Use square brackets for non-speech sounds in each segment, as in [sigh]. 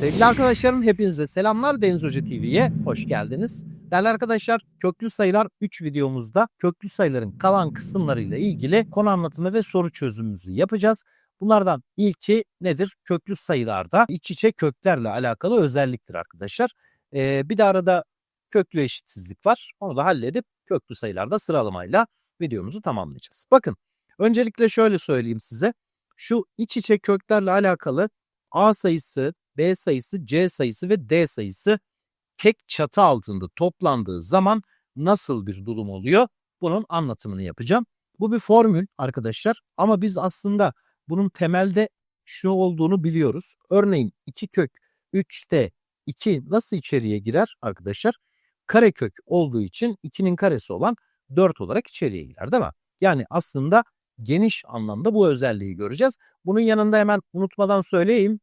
Sevgili arkadaşlarım hepinize selamlar Deniz Hoca TV'ye hoş geldiniz. Değerli arkadaşlar köklü sayılar 3 videomuzda köklü sayıların kalan kısımlarıyla ilgili konu anlatımı ve soru çözümümüzü yapacağız. Bunlardan ilki nedir? Köklü sayılarda iç içe köklerle alakalı özelliktir arkadaşlar. Ee, bir de arada köklü eşitsizlik var. Onu da halledip köklü sayılarda sıralamayla videomuzu tamamlayacağız. Bakın öncelikle şöyle söyleyeyim size. Şu iç içe köklerle alakalı A sayısı, B sayısı, C sayısı ve D sayısı tek çatı altında toplandığı zaman nasıl bir durum oluyor? Bunun anlatımını yapacağım. Bu bir formül arkadaşlar ama biz aslında bunun temelde şu olduğunu biliyoruz. Örneğin 2 kök 3'te 2 nasıl içeriye girer arkadaşlar? Karekök olduğu için 2'nin karesi olan 4 olarak içeriye girer değil mi? Yani aslında geniş anlamda bu özelliği göreceğiz. Bunun yanında hemen unutmadan söyleyeyim.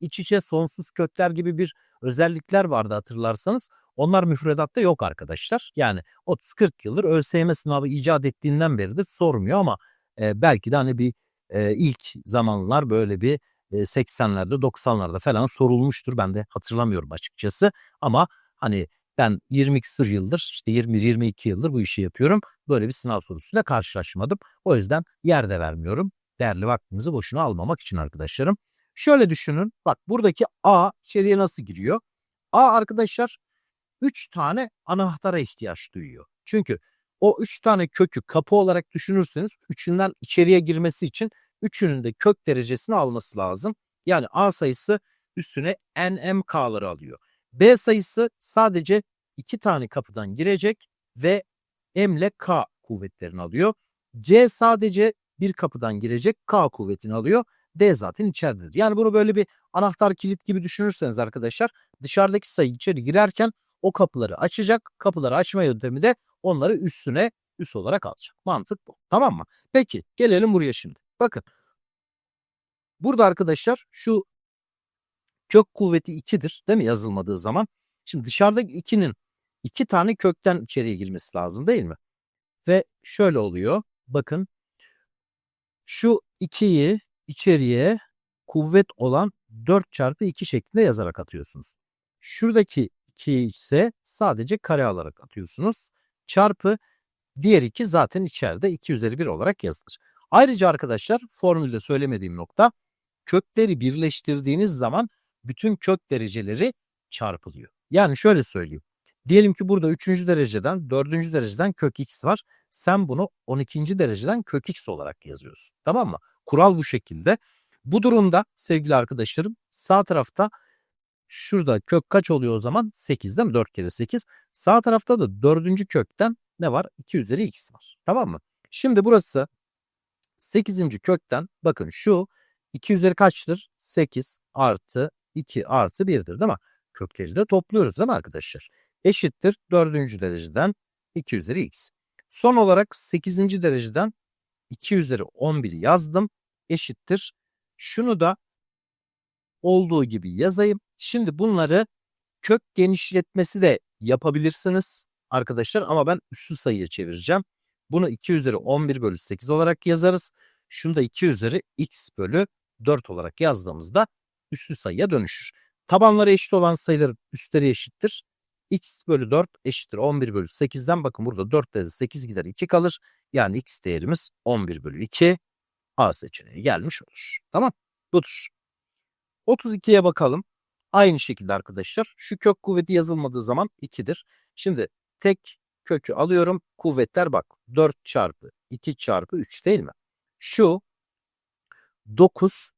İç içe sonsuz kökler gibi bir özellikler vardı hatırlarsanız. Onlar müfredatta yok arkadaşlar. Yani 30-40 yıldır ÖSYM sınavı icat ettiğinden beridir sormuyor ama e, belki de hani bir e, ilk zamanlar böyle bir e, 80'lerde 90'larda falan sorulmuştur. Ben de hatırlamıyorum açıkçası ama hani ben 20 küsur yıldır işte 21-22 yıldır bu işi yapıyorum. Böyle bir sınav sorusuyla karşılaşmadım. O yüzden yer de vermiyorum. Değerli vaktinizi boşuna almamak için arkadaşlarım. Şöyle düşünün. Bak buradaki A içeriye nasıl giriyor? A arkadaşlar 3 tane anahtara ihtiyaç duyuyor. Çünkü o 3 tane kökü kapı olarak düşünürseniz üçünden içeriye girmesi için üçünün de kök derecesini alması lazım. Yani A sayısı üstüne NMK'ları alıyor. B sayısı sadece 2 tane kapıdan girecek ve M ile K kuvvetlerini alıyor. C sadece bir kapıdan girecek K kuvvetini alıyor. D zaten içeridedir. Yani bunu böyle bir anahtar kilit gibi düşünürseniz arkadaşlar dışarıdaki sayı içeri girerken o kapıları açacak. Kapıları açma yöntemi de onları üstüne üst olarak alacak. Mantık bu. Tamam mı? Peki gelelim buraya şimdi. Bakın. Burada arkadaşlar şu kök kuvveti 2'dir değil mi yazılmadığı zaman? Şimdi dışarıdaki 2'nin 2 tane kökten içeriye girmesi lazım değil mi? Ve şöyle oluyor. Bakın şu 2'yi içeriye kuvvet olan 4 çarpı 2 şeklinde yazarak atıyorsunuz. Şuradaki 2'yi ise sadece kare alarak atıyorsunuz. Çarpı diğer 2 zaten içeride 2 üzeri 1 olarak yazılır. Ayrıca arkadaşlar formülde söylemediğim nokta kökleri birleştirdiğiniz zaman bütün kök dereceleri çarpılıyor. Yani şöyle söyleyeyim. Diyelim ki burada 3. dereceden 4. dereceden kök x var. Sen bunu 12. dereceden kök x olarak yazıyorsun. Tamam mı? Kural bu şekilde. Bu durumda sevgili arkadaşlarım sağ tarafta şurada kök kaç oluyor o zaman? 8 değil mi? 4 kere 8. Sağ tarafta da 4. kökten ne var? 2 üzeri x var. Tamam mı? Şimdi burası 8. kökten bakın şu 2 üzeri kaçtır? 8 artı 2 artı 1'dir değil mi? Kökleri de topluyoruz değil mi arkadaşlar? Eşittir 4. dereceden 2 üzeri x. Son olarak 8. dereceden 2 üzeri 11 yazdım. Eşittir. Şunu da olduğu gibi yazayım. Şimdi bunları kök genişletmesi de yapabilirsiniz arkadaşlar ama ben üslü sayıya çevireceğim. Bunu 2 üzeri 11 bölü 8 olarak yazarız. Şunu da 2 üzeri x bölü 4 olarak yazdığımızda üslü sayıya dönüşür. Tabanları eşit olan sayıların üstleri eşittir. x bölü 4 eşittir 11 bölü 8'den bakın burada 4 de 8 gider 2 kalır. Yani x değerimiz 11 bölü 2 A seçeneği gelmiş olur. Tamam budur. 32'ye bakalım. Aynı şekilde arkadaşlar şu kök kuvveti yazılmadığı zaman 2'dir. Şimdi tek kökü alıyorum. Kuvvetler bak 4 çarpı 2 çarpı 3 değil mi? Şu 9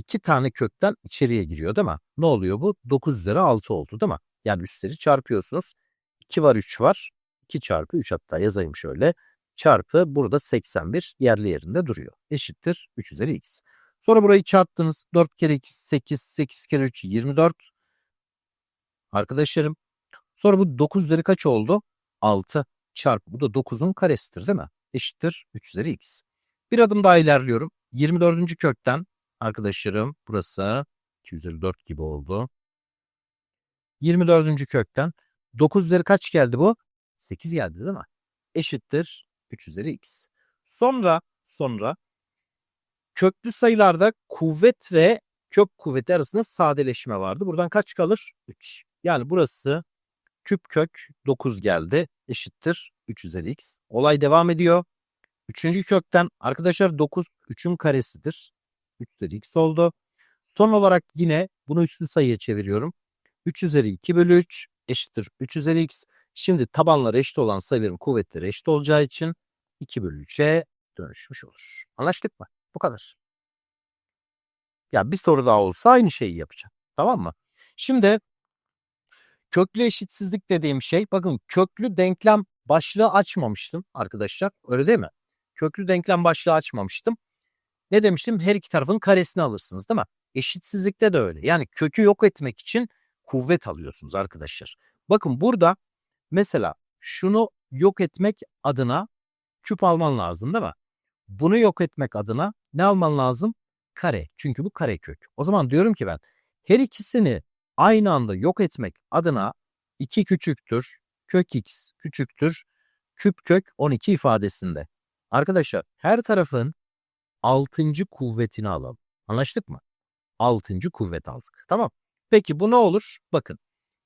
2 tane kökten içeriye giriyor değil mi? Ne oluyor bu? 9 üzeri 6 oldu değil mi? Yani üstleri çarpıyorsunuz. 2 var 3 var. 2 çarpı 3 hatta yazayım şöyle. Çarpı burada 81 yerli yerinde duruyor. Eşittir 3 üzeri x. Sonra burayı çarptınız. 4 kere 2 8, 8 kere 3 24. Arkadaşlarım. Sonra bu 9 üzeri kaç oldu? 6 çarpı bu da 9'un karesidir değil mi? Eşittir 3 üzeri x. Bir adım daha ilerliyorum. 24. kökten arkadaşlarım burası 2 üzeri 4 gibi oldu. 24. kökten 9 üzeri kaç geldi bu? 8 geldi değil mi? Eşittir 3 üzeri x. Sonra sonra köklü sayılarda kuvvet ve kök kuvveti arasında sadeleşme vardı. Buradan kaç kalır? 3. Yani burası küp kök 9 geldi. Eşittir 3 üzeri x. Olay devam ediyor. Üçüncü kökten arkadaşlar 9 3'ün karesidir. 3 üzeri x oldu. Son olarak yine bunu üçlü sayıya çeviriyorum. 3 üzeri 2 bölü 3 eşittir 3 üzeri x. Şimdi tabanları eşit olan sayıların kuvvetleri eşit olacağı için 2 bölü 3'e dönüşmüş olur. Anlaştık mı? Bu kadar. Ya bir soru daha olsa aynı şeyi yapacağım. Tamam mı? Şimdi köklü eşitsizlik dediğim şey bakın köklü denklem başlığı açmamıştım arkadaşlar. Öyle değil mi? Köklü denklem başlığı açmamıştım. Ne demiştim? Her iki tarafın karesini alırsınız değil mi? Eşitsizlikte de öyle. Yani kökü yok etmek için kuvvet alıyorsunuz arkadaşlar. Bakın burada mesela şunu yok etmek adına küp alman lazım değil mi? Bunu yok etmek adına ne alman lazım? Kare. Çünkü bu kare kök. O zaman diyorum ki ben her ikisini aynı anda yok etmek adına 2 küçüktür, kök x küçüktür, küp kök 12 ifadesinde. Arkadaşlar her tarafın 6. kuvvetini alalım. Anlaştık mı? 6. kuvvet aldık. Tamam. Peki bu ne olur? Bakın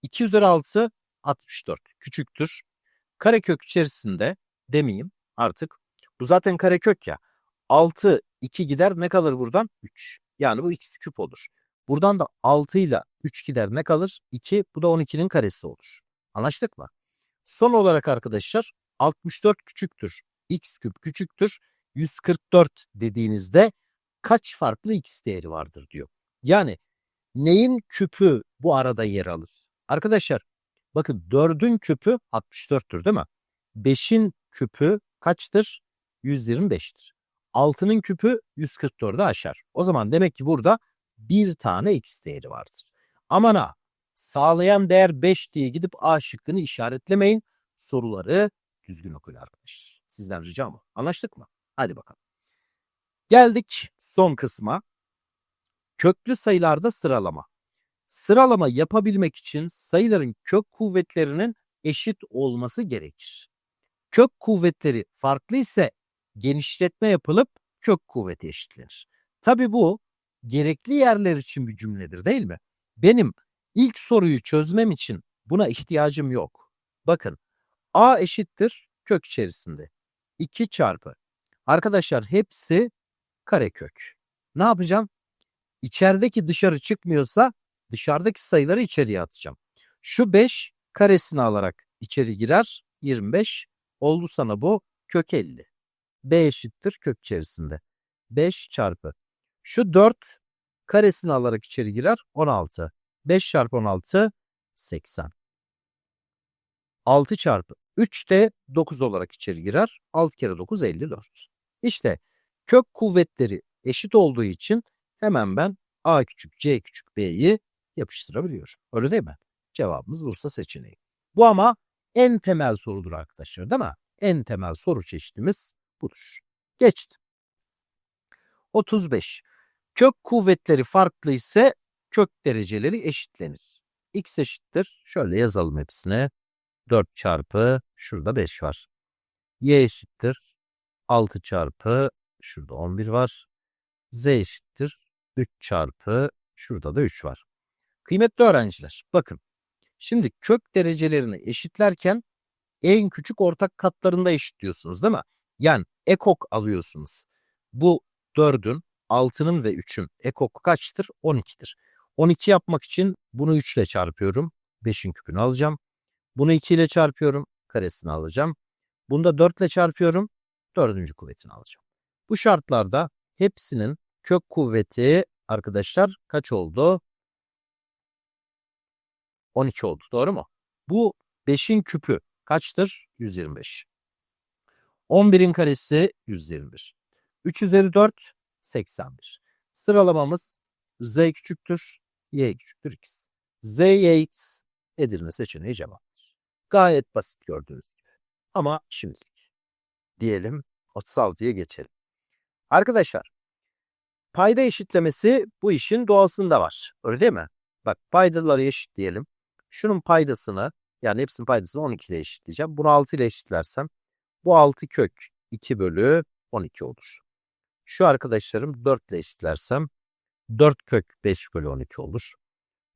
2 üzeri 6 64 küçüktür. Karekök içerisinde demeyeyim artık. Bu zaten karekök ya. 6 2 gider ne kalır buradan? 3. Yani bu x küp olur. Buradan da 6 ile 3 gider ne kalır? 2 bu da 12'nin karesi olur. Anlaştık mı? Son olarak arkadaşlar 64 küçüktür. x küp küçüktür. 144 dediğinizde kaç farklı x değeri vardır diyor. Yani neyin küpü bu arada yer alır? Arkadaşlar bakın 4'ün küpü 64'tür değil mi? 5'in küpü kaçtır? 125'tir. 6'nın küpü 144'ü aşar. O zaman demek ki burada bir tane x değeri vardır. Aman ha sağlayan değer 5 diye gidip A şıkkını işaretlemeyin. Soruları düzgün okuyun arkadaşlar. Sizden ricam o. Anlaştık mı? Hadi bakalım. Geldik son kısma. Köklü sayılarda sıralama. Sıralama yapabilmek için sayıların kök kuvvetlerinin eşit olması gerekir. Kök kuvvetleri farklı ise genişletme yapılıp kök kuvveti eşitlenir. Tabi bu gerekli yerler için bir cümledir değil mi? Benim ilk soruyu çözmem için buna ihtiyacım yok. Bakın a eşittir kök içerisinde. 2 çarpı. Arkadaşlar hepsi karekök. Ne yapacağım? İçerideki dışarı çıkmıyorsa dışarıdaki sayıları içeriye atacağım. Şu 5 karesini alarak içeri girer. 25 oldu sana bu kök 50. B eşittir kök içerisinde. 5 çarpı. Şu 4 karesini alarak içeri girer. 16. 5 çarpı 16 80. 6 çarpı 3 de 9 olarak içeri girer. 6 kere 9 54. İşte kök kuvvetleri eşit olduğu için hemen ben A küçük C küçük B'yi yapıştırabiliyorum. Öyle değil mi? Cevabımız Bursa seçeneği. Bu ama en temel sorudur arkadaşlar değil mi? En temel soru çeşitimiz budur. Geçti. 35. Kök kuvvetleri farklı ise kök dereceleri eşitlenir. X eşittir. Şöyle yazalım hepsine. 4 çarpı şurada 5 var. Y eşittir. 6 çarpı şurada 11 var. Z eşittir. 3 çarpı şurada da 3 var. Kıymetli öğrenciler bakın. Şimdi kök derecelerini eşitlerken en küçük ortak katlarında eşitliyorsunuz değil mi? Yani ekok alıyorsunuz. Bu 4'ün, 6'nın ve 3'ün ekok kaçtır? 12'tir. 12 yapmak için bunu 3 ile çarpıyorum. 5'in küpünü alacağım. Bunu 2 ile çarpıyorum. Karesini alacağım. Bunu da 4 ile çarpıyorum. 4. kuvvetini alacağım. Bu şartlarda hepsinin kök kuvveti arkadaşlar kaç oldu? 12 oldu. Doğru mu? Bu 5'in küpü kaçtır? 125. 11'in karesi 121. 3 üzeri 4 81. Sıralamamız z küçüktür, y küçüktür x. z, y, x Edirne seçeneği cevaptır. Gayet basit gördüğünüz gibi. Ama şimdilik. Diyelim 36'ya geçelim. Arkadaşlar payda eşitlemesi bu işin doğasında var. Öyle değil mi? Bak paydaları eşitleyelim. Şunun paydasını yani hepsinin paydasını 12 ile eşitleyeceğim. Bunu 6 ile eşitlersem bu 6 kök 2 bölü 12 olur. Şu arkadaşlarım 4 ile eşitlersem 4 kök 5 bölü 12 olur.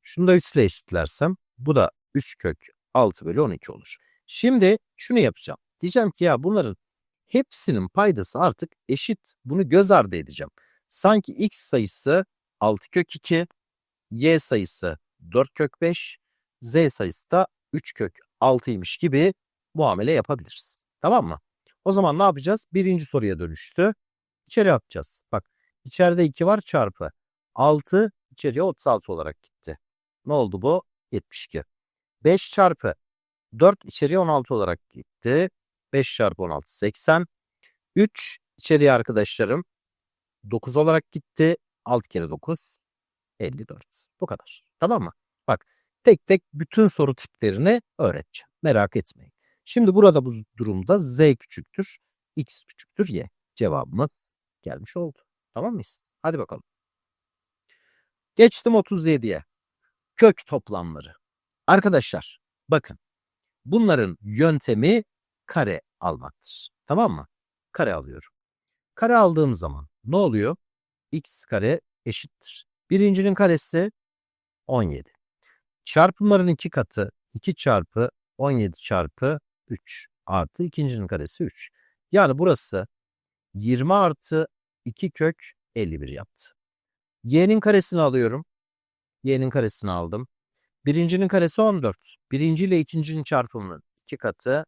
Şunu da 3 ile eşitlersem bu da 3 kök 6 bölü 12 olur. Şimdi şunu yapacağım. Diyeceğim ki ya bunların hepsinin paydası artık eşit. Bunu göz ardı edeceğim. Sanki x sayısı 6 kök 2, y sayısı 4 kök 5, z sayısı da 3 kök 6'ymış gibi muamele yapabiliriz. Tamam mı? O zaman ne yapacağız? Birinci soruya dönüştü. İçeri atacağız. Bak içeride 2 var çarpı. 6 içeriye 36 olarak gitti. Ne oldu bu? 72. 5 çarpı 4 içeriye 16 olarak gitti. 5 çarpı 16 80. 3 içeriye arkadaşlarım 9 olarak gitti. 6 kere 9 54. Bu kadar. Tamam mı? Bak tek tek bütün soru tiplerini öğreteceğim. Merak etmeyin. Şimdi burada bu durumda z küçüktür, x küçüktür y. Cevabımız gelmiş oldu. Tamam mıyız? Hadi bakalım. Geçtim 37'ye. Kök toplamları. Arkadaşlar bakın bunların yöntemi kare almaktır. Tamam mı? Kare alıyorum. Kare aldığım zaman ne oluyor? x kare eşittir. Birincinin karesi 17. Çarpımların iki katı 2 çarpı 17 çarpı 3 artı ikincinin karesi 3. Yani burası 20 artı 2 kök 51 yaptı. Y'nin karesini alıyorum. Y'nin karesini aldım. Birincinin karesi 14. Birinci ile ikincinin çarpımının iki katı.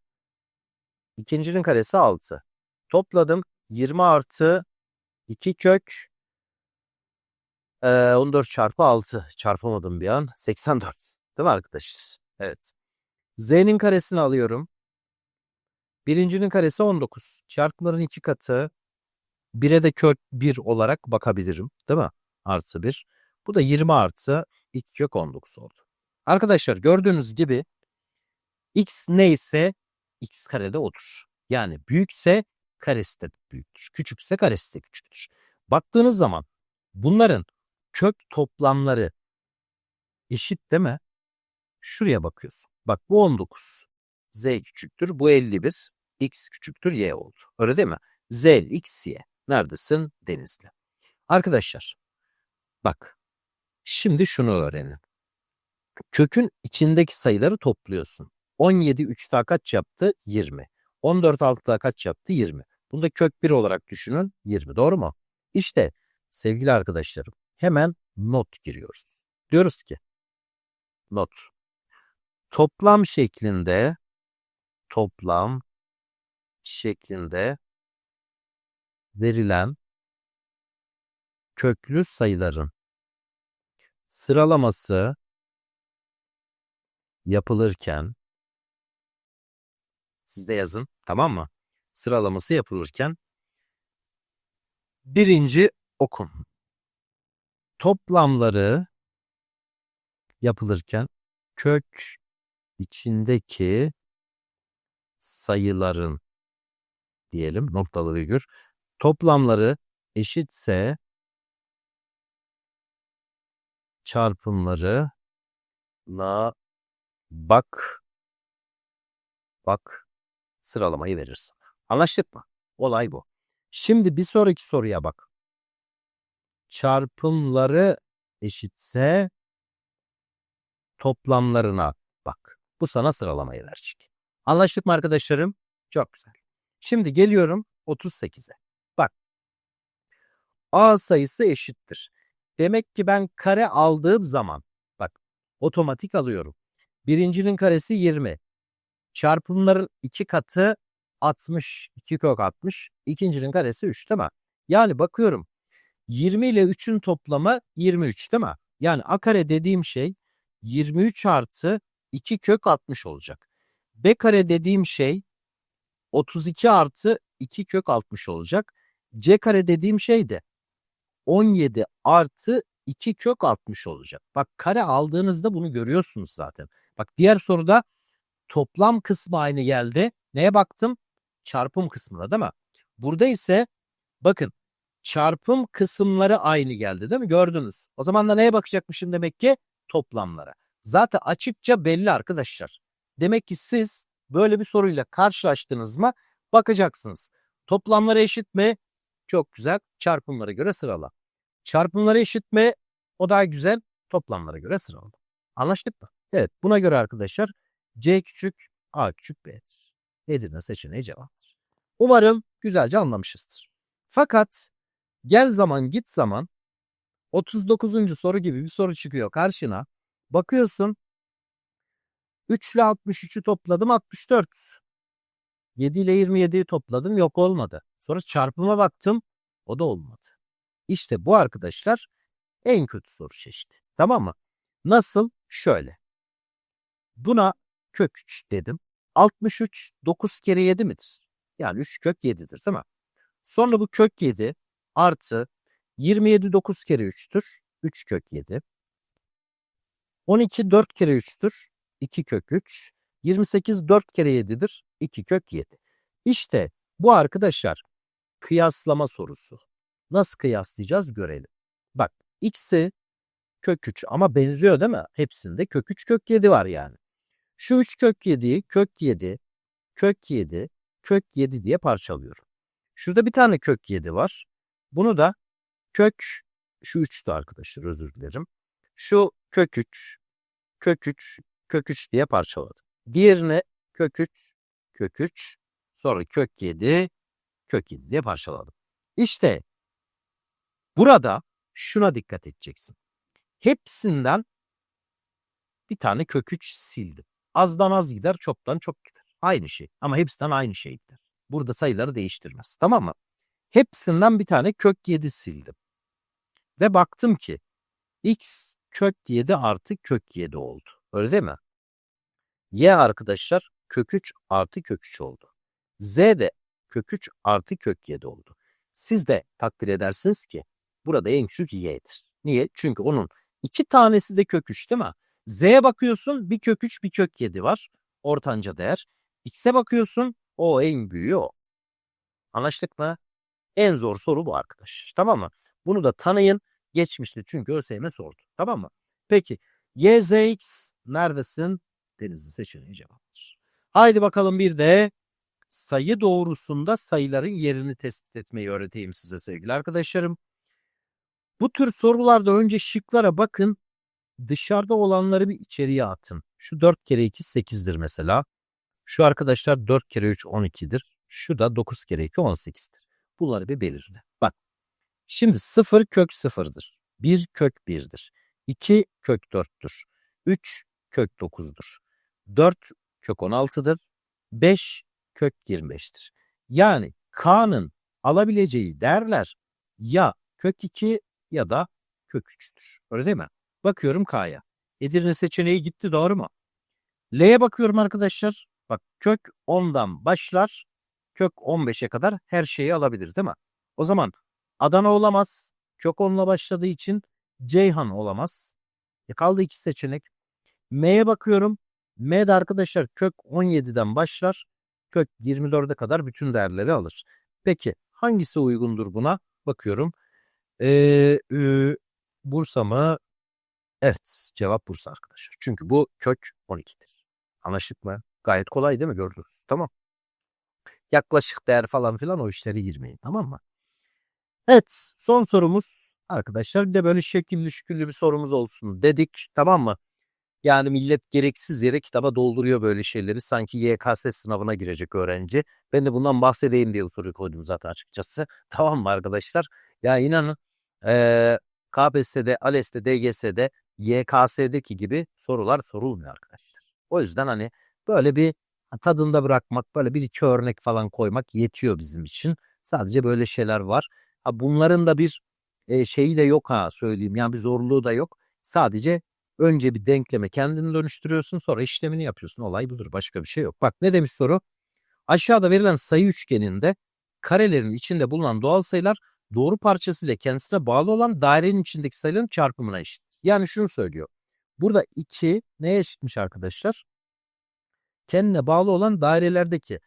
İkincinin karesi 6. Topladım. 20 artı 2 kök ee, 14 çarpı 6 çarpamadım bir an. 84. Değil mi arkadaşlar? Evet. Z'nin karesini alıyorum. Birincinin karesi 19. Çarpımların iki katı. 1'e de kök 1 olarak bakabilirim. Değil mi? Artı 1. Bu da 20 artı 2 kök 19 oldu. Arkadaşlar gördüğünüz gibi x neyse x karede odur. Yani büyükse karesi de büyüktür. Küçükse karesi de küçüktür. Baktığınız zaman bunların kök toplamları eşit değil mi? Şuraya bakıyorsun. Bak bu 19. Z küçüktür. Bu 51. X küçüktür. Y oldu. Öyle değil mi? Z, X, Y. Neredesin? Denizli. Arkadaşlar bak şimdi şunu öğrenin. Kökün içindeki sayıları topluyorsun. 17 3 daha kaç yaptı? 20. 14 6 daha kaç yaptı? 20. Bunu da kök 1 olarak düşünün. 20. Doğru mu? İşte sevgili arkadaşlarım hemen not giriyoruz. Diyoruz ki not toplam şeklinde toplam şeklinde verilen köklü sayıların sıralaması yapılırken siz de yazın tamam mı? Sıralaması yapılırken birinci okun. Toplamları yapılırken kök içindeki sayıların diyelim noktalı virgül toplamları eşitse çarpımları la bak bak sıralamayı verirsin. Anlaştık mı? Olay bu. Şimdi bir sonraki soruya bak. Çarpımları eşitse toplamlarına bak. Bu sana sıralamayı verecek. Anlaştık mı arkadaşlarım? Çok güzel. Şimdi geliyorum 38'e. Bak. A sayısı eşittir. Demek ki ben kare aldığım zaman bak otomatik alıyorum. Birincinin karesi 20. Çarpımların iki katı 60. 2 kök 60. İkincinin karesi 3 değil mi? Yani bakıyorum 20 ile 3'ün toplamı 23 değil mi? Yani a kare dediğim şey 23 artı 2 kök 60 olacak. B kare dediğim şey 32 artı 2 kök 60 olacak. C kare dediğim şey de 17 artı 2 kök 60 olacak. Bak kare aldığınızda bunu görüyorsunuz zaten. Bak diğer soruda toplam kısmı aynı geldi. Neye baktım? Çarpım kısmına değil mi? Burada ise bakın çarpım kısımları aynı geldi değil mi? Gördünüz. O zaman da neye bakacakmışım demek ki? Toplamlara. Zaten açıkça belli arkadaşlar. Demek ki siz böyle bir soruyla karşılaştınız mı bakacaksınız. Toplamları eşit mi? Çok güzel. Çarpımlara göre sırala. Çarpımları eşit mi? O daha güzel. Toplamlara göre sıralama. Anlaştık mı? Evet. Buna göre arkadaşlar C küçük A küçük B'dir. Edirne seçeneği cevaptır. Umarım güzelce anlamışızdır. Fakat gel zaman git zaman 39. soru gibi bir soru çıkıyor karşına. Bakıyorsun 3 ile 63'ü topladım 64. 7 ile 27'yi topladım yok olmadı. Sonra çarpıma baktım o da olmadı. İşte bu arkadaşlar en kötü soru çeşidi. Tamam mı? Nasıl? Şöyle. Buna kök 3 dedim. 63 9 kere 7 midir? Yani 3 kök 7'dir değil mi? Sonra bu kök 7 artı 27 9 kere 3'tür. 3 kök 7. 12 4 kere 3'tür. 2 kök 3. 28 4 kere 7'dir. 2 kök 7. İşte bu arkadaşlar kıyaslama sorusu. Nasıl kıyaslayacağız görelim. Bak x'i kök 3 ama benziyor değil mi? Hepsinde kök 3 kök 7 var yani. Şu 3 kök 7'yi kök 7, kök 7, kök 7 diye parçalıyorum. Şurada bir tane kök 7 var. Bunu da kök şu 3'tü arkadaşlar özür dilerim. Şu kök 3, kök 3, kök 3 diye parçaladım. Diğerini kök 3, kök 3, sonra kök 7, kök 7 diye parçaladım. İşte burada şuna dikkat edeceksin. Hepsinden bir tane kök 3 sildim. Azdan az gider, çoktan çok gider. Aynı şey ama hepsinden aynı şey gider. Burada sayıları değiştirmez. Tamam mı? Hepsinden bir tane kök 7 sildim. Ve baktım ki x kök 7 artı kök 7 oldu. Öyle değil mi? Y arkadaşlar kök 3 artı kök 3 oldu. Z de kök 3 artı kök 7 oldu. Siz de takdir edersiniz ki burada en küçük y'dir. Niye? Çünkü onun iki tanesi de kök 3 değil mi? Z'ye bakıyorsun bir kök 3 bir kök 7 var. Ortanca değer. X'e bakıyorsun o en büyüğü o. Anlaştık mı? En zor soru bu arkadaş. Tamam mı? Bunu da tanıyın. Geçmişti çünkü ÖSYM sordu. Tamam mı? Peki Y, Z, X neredesin? Denizli seçeneği cevaptır. Haydi bakalım bir de sayı doğrusunda sayıların yerini tespit etmeyi öğreteyim size sevgili arkadaşlarım. Bu tür sorularda önce şıklara bakın. Dışarıda olanları bir içeriye atın. Şu 4 kere 2 8'dir mesela. Şu arkadaşlar 4 kere 3 12'dir. Şu da 9 kere 2 18'dir. Bunları bir belirle. Bak. Şimdi 0 kök 0'dır. 1 kök 1'dir. 2 kök 4'tür. 3 kök 9'dur. 4 kök 16'dır. 5 kök 25'tir. Yani K'nın alabileceği değerler ya kök 2 ya da kök 3'tür. Öyle değil mi? Bakıyorum K'ya. Edirne seçeneği gitti doğru mu? L'ye bakıyorum arkadaşlar. Bak kök 10'dan başlar. Kök 15'e kadar her şeyi alabilir değil mi? O zaman Adana olamaz. Kök 10'la başladığı için Ceyhan olamaz. E kaldı iki seçenek. M'ye bakıyorum. M'de arkadaşlar kök 17'den başlar. Kök 24'e kadar bütün değerleri alır. Peki hangisi uygundur buna? Bakıyorum. Ee, e, Bursa mı? Evet cevap Bursa arkadaşlar. Çünkü bu kök 12'dir. Anlaştık mı? Gayet kolay değil mi gördünüz? Tamam. Yaklaşık değer falan filan o işleri girmeyin tamam mı? Evet son sorumuz arkadaşlar bir de böyle şekilli şükürlü bir sorumuz olsun dedik tamam mı? Yani millet gereksiz yere kitaba dolduruyor böyle şeyleri. Sanki YKS sınavına girecek öğrenci. Ben de bundan bahsedeyim diye bu soruyu koydum zaten açıkçası. [laughs] Tamam mı arkadaşlar? Ya inanın ee, KPSS'de, ALES'te, DGS'de, YKS'deki gibi sorular sorulmuyor arkadaşlar. O yüzden hani böyle bir tadında bırakmak, böyle bir iki örnek falan koymak yetiyor bizim için. Sadece böyle şeyler var. Ha, bunların da bir e, şeyi de yok ha söyleyeyim. Yani bir zorluğu da yok. Sadece önce bir denkleme kendini dönüştürüyorsun sonra işlemini yapıyorsun. Olay budur. Başka bir şey yok. Bak ne demiş soru? Aşağıda verilen sayı üçgeninde karelerin içinde bulunan doğal sayılar doğru parçasıyla kendisine bağlı olan dairenin içindeki sayıların çarpımına eşit. Yani şunu söylüyor. Burada 2 neye eşitmiş arkadaşlar? Kendine bağlı olan dairelerdeki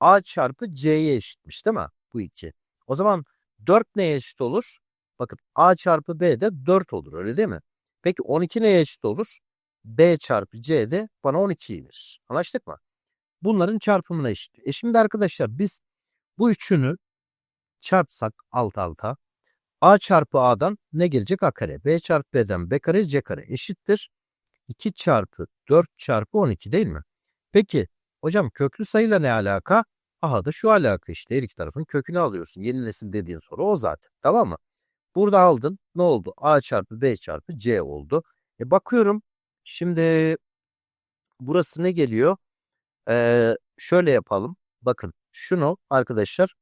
A çarpı C'ye eşitmiş değil mi? Bu 2. O zaman 4 neye eşit olur? Bakın A çarpı B de 4 olur öyle değil mi? Peki 12 neye eşit olur? B çarpı C de bana 12'yi verir. Anlaştık mı? Bunların çarpımına eşit. E şimdi arkadaşlar biz bu üçünü çarpsak alt alta A çarpı A'dan ne gelecek? A kare. B çarpı B'den B kare C kare eşittir. 2 çarpı 4 çarpı 12 değil mi? Peki hocam köklü sayıyla ne alaka? Aha da şu alaka işte her iki tarafın kökünü alıyorsun. Yeni nesil dediğin soru o zaten. Tamam mı? Burada aldın. Ne oldu? A çarpı B çarpı C oldu. E bakıyorum. Şimdi burası ne geliyor? Ee, şöyle yapalım. Bakın şunu arkadaşlar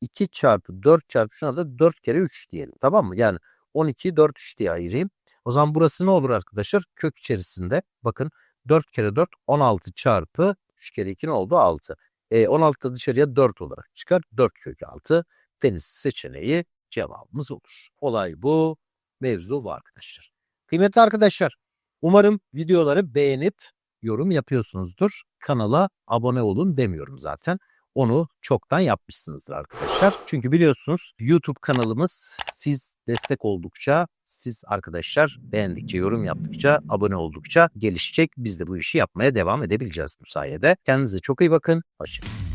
2 çarpı 4 çarpı şuna da 4 kere 3 diyelim. Tamam mı? Yani 12'yi 4 3 diye ayırayım. O zaman burası ne olur arkadaşlar? Kök içerisinde. Bakın 4 kere 4 16 çarpı 3 kere 2 ne oldu? 6. E, 16 da dışarıya 4 olarak çıkar. 4 kök 6 deniz seçeneği cevabımız olur. Olay bu. Mevzu bu arkadaşlar. Kıymetli arkadaşlar umarım videoları beğenip yorum yapıyorsunuzdur. Kanala abone olun demiyorum zaten. Onu çoktan yapmışsınızdır arkadaşlar. Çünkü biliyorsunuz YouTube kanalımız siz destek oldukça, siz arkadaşlar beğendikçe, yorum yaptıkça, abone oldukça gelişecek. Biz de bu işi yapmaya devam edebileceğiz bu sayede. Kendinize çok iyi bakın. Hoşçakalın.